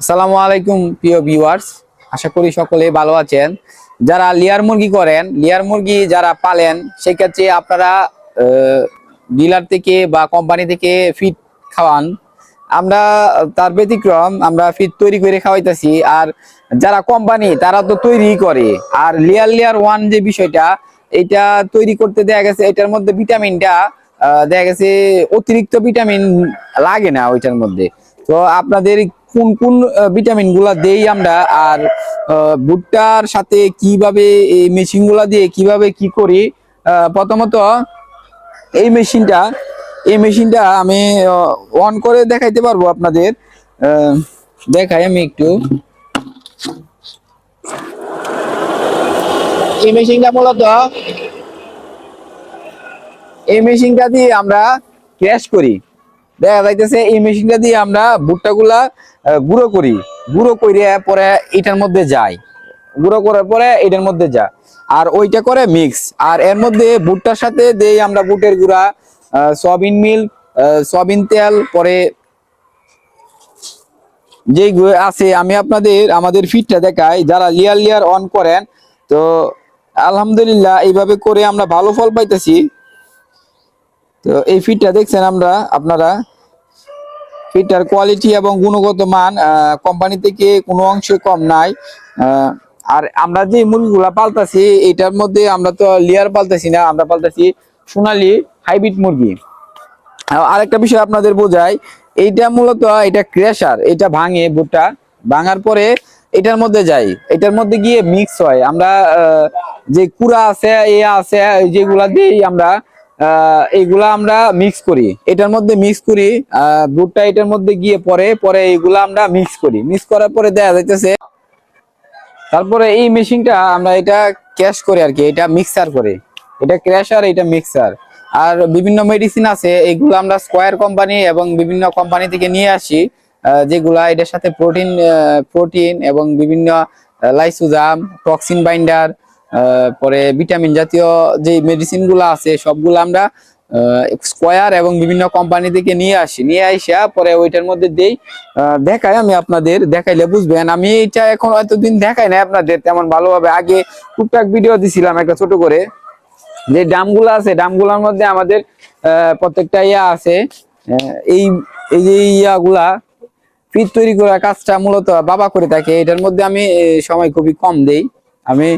আসসালামু আলাইকুম, প্রিয় ভিউয়ার্স আশা করি সকলে ভালো আছেন। যারা লিয়ার মুরগি করেন, লিয়ার মুরগি যারা পালেন, সেক্ষেত্রে আপনারা ডিলার থেকে বা কোম্পানি থেকে ফিট খাওয়ান। আমরা, তার ব্যতিক্রম, আমরা ফিট তৈরি করে খাওয়াইতেছি। আর যারা কোম্পানি তারা তো তৈরি করে। আর লিয়ার লিয়ার ওয়ান যে বিষয়টা, এটা তৈরি করতে দেখা গেছে, এটার মধ্যে ভিটামিনটা দেখা গেছে অতিরিক্ত ভিটামিন লাগে না ওইটার মধ্যে। তো আপনাদের কোন কোন ভিটামিনগুলা দেই আমরা আর ভুট্টার সাথে কীভাবে এই মেশিনগুলা দিয়ে কীভাবে কি করি? প্রথমত এই মেশিনটা এই মেশিনটা আমি অন করে দেখাইতে পারব আপনাদের। দেখাই আমি একটু। এই মেশিনটা মূলত, এই মেশিনটা দিয়ে আমরা ক্র্যাশ করি। দেখা যাইতেছে এই মেশিনটা দিয়ে আমরা ভুট্টাগুলা গুঁড়ো করি। গুঁড়ো করে পরে এটার মধ্যে যায়। গুঁড়ো করার পরে এটার মধ্যে যায়। আর ওইটা করে মিক্স আর এর মধ্যে ভুট্টার সাথে দেই আমরা বুটের গুঁড়া সয়াবিন মিল্ক সয়াবিন তেল, পরে যে আছে, আমি আপনাদের, আমাদের ফিটটা দেখাই। যারা লিয়ার লিয়ার অন করেন, তো আলহামদুলিল্লাহ এইভাবে করে আমরা ভালো ফল পাইতেছি। তো এই ফিটটা দেখছেন আমরা, আপনারা ফিটটার কোয়ালিটি এবং গুণগত মান কোম্পানি থেকে কোনো অংশে কম নাই। আর আমরা যে মুরগিগুলা পালতাছি, এটার মধ্যে আমরা তো লিয়ার পালতাছি না, আমরা পালতাছি সোনালী হাইব্রিড মুরগি। আরেকটা বিষয় আপনাদের বোঝাই, এইটা মূলত এটা ক্রেশার এটা ভাঙে ভুট্টা, ভাঙার পরে এটার মধ্যে যাই এটার মধ্যে গিয়ে মিক্স হয়। আমরা যে কুড়া আছে, এ আছে, যেগুলা দিই আমরা এইগুলা আমরা মিক্স করি। এটার মধ্যে মিক্স করি ভুট্টা এটার মধ্যে গিয়ে পরে পরে এইগুলা আমরা মিক্স করি। মিক্স করার পরে দেখা যাইতেছে, তারপরে এই মেশিনটা আমরা এটা ক্যাশ করে আর কি, এটা মিক্সার করে। এটা ক্র্যাশার এটা মিক্সার আর বিভিন্ন মেডিসিন আছে, এগুলো আমরা স্কোয়ার কোম্পানি এবং বিভিন্ন কোম্পানি থেকে নিয়ে আসি যেগুলা এটার সাথে প্রোটিন প্রোটিন এবং বিভিন্ন লাইসোজাম টক্সিন বাইন্ডার পরে ভিটামিন জাতীয় যে মেডিসিনগুলো আছে, সবগুলো আমরা স্কোয়ার এবং বিভিন্ন কোম্পানি থেকে নিয়ে আসি। নিয়ে আইসা পরে ওইটার মধ্যে দেই। দেখাই আমি আপনাদের, দেখাইলে বুঝবেন। আমি এটা এখন এতদিন দেখাই না আপনাদের, তেমন ভালোভাবে। আগে টুকটাক ভিডিও দিছিলাম একটা ছোট করে। যে ডামগুলো আছে ডামগুলোর মধ্যে আমাদের প্রত্যেকটা ইয়া আছে। এই এই যে ইয়াগুলা, ফিট তৈরি করা কাজটা মূলত বাবা করে থাকে। এটার মধ্যে আমি সময় খুবই কম দেই। আমি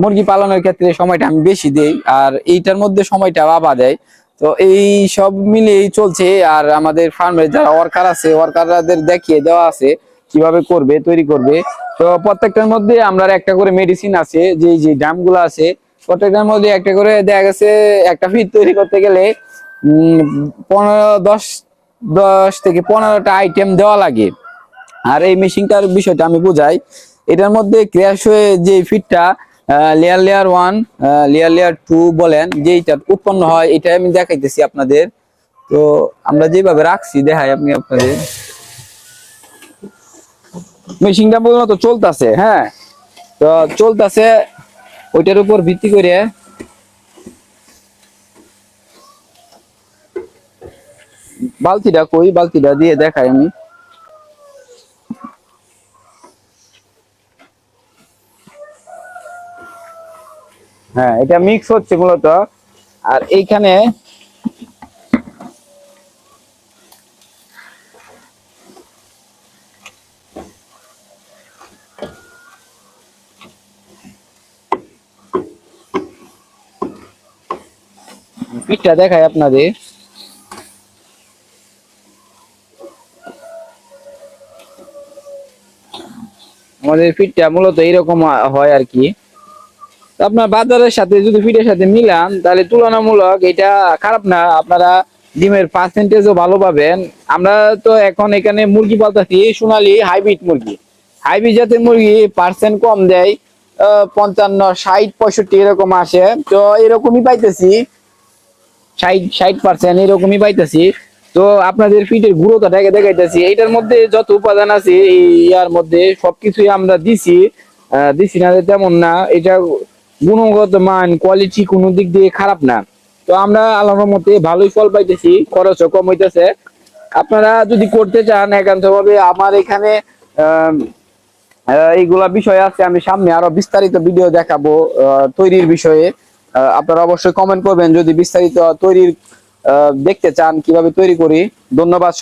মুরগি পালনের ক্ষেত্রে সময়টা আমি বেশি দেই, আর এইটার মধ্যে সময়টা বাবা দেয়। তো এই সব মিলিয়েই চলছে, আর আমাদের ফার্মের যারা ওয়ার্কার আছে ওয়ার্কারদের দেখিয়ে দেওয়া আছে কীভাবে করবে, তৈরি করবে। তো প্রত্যেকটার মধ্যে আমরা একটা করে মেডিসিন আছে যে যে ড্রামগুলো আছে, প্রত্যেকটার মধ্যে একটা করে দেখা গেছে একটা ফিট তৈরি করতে গেলে পনেরো, দশ দশ থেকে পনেরোটা আইটেম দেওয়া লাগে। আর এই মেশিনটার বিষয়টা আমি বুঝাই এটার মধ্যে ক্র্যাশ হয়ে যে ফিটটা layer layer one layer layer two বলেন, যেইটা উৎপন্ন হয় এটা আমি দেখাইতেছি আপনাদের। তো আমরা যেভাবে রাখছি, দেখাই আপনি আপনাদের। মেশিনটা মূলত চলতেছে হ্যাঁ? তো চলতেছে, ওইটার উপর ভিত্তি করে। বালতিটা কই? বালতিটা দিয়ে দেখাই আমি। হ্যাঁ এটা মিক্স হচ্ছে মূলত। আর এইখানে পিঠটা দেখায় আপনাদের। আমাদের পিঠটা মূলত এইরকম হয় আর কি। আপনার বাজারের সাথে যদি ফিটের সাথে মিলান, তাহলে তুলনামূলক এটা খারাপ না। আপনারা ডিমের পার্সেন্টেজও ভালো পাবেন। আমরা তো এখন এখানে মুরগি পালতেছি, সোনালী হাইব্রিড মুরগি। হাইব্রিড জাতের মুরগি পার্সেন্ট কম দেয় পঞ্চান্ন, ষাট, পঁয়ষট্টি এরকম আসে। তো এরকমই পাইতেছি। ষাট ষাট পার্সেন্ট এরকমই পাইতেছি। তো আপনাদের ফিটের গুঁড়োটা দেখে দেখাইতেছি। এটার মধ্যে যত উপাদান আছে ইয়ার মধ্যে সবকিছুই আমরা দিছি। দিছি না তেমন না। এটা গুণগত মান কোয়ালিটি কোনো দিক দিয়ে খারাপ না। তো আমরা আল্লাহর মতে ভালোই ফল পাইতেছি, খরচও কম হইতেছে। আপনারা যদি করতে চান একান্ত ভাবে আমার এখানে এইগুলা বিষয় আছে, আমি সামনে আরও বিস্তারিত ভিডিও দেখাবো তৈরির বিষয়ে। আপনারা অবশ্যই কমেন্ট করবেন। যদি বিস্তারিত তৈরির দেখতে চান কীভাবে তৈরি করি, ধন্যবাদ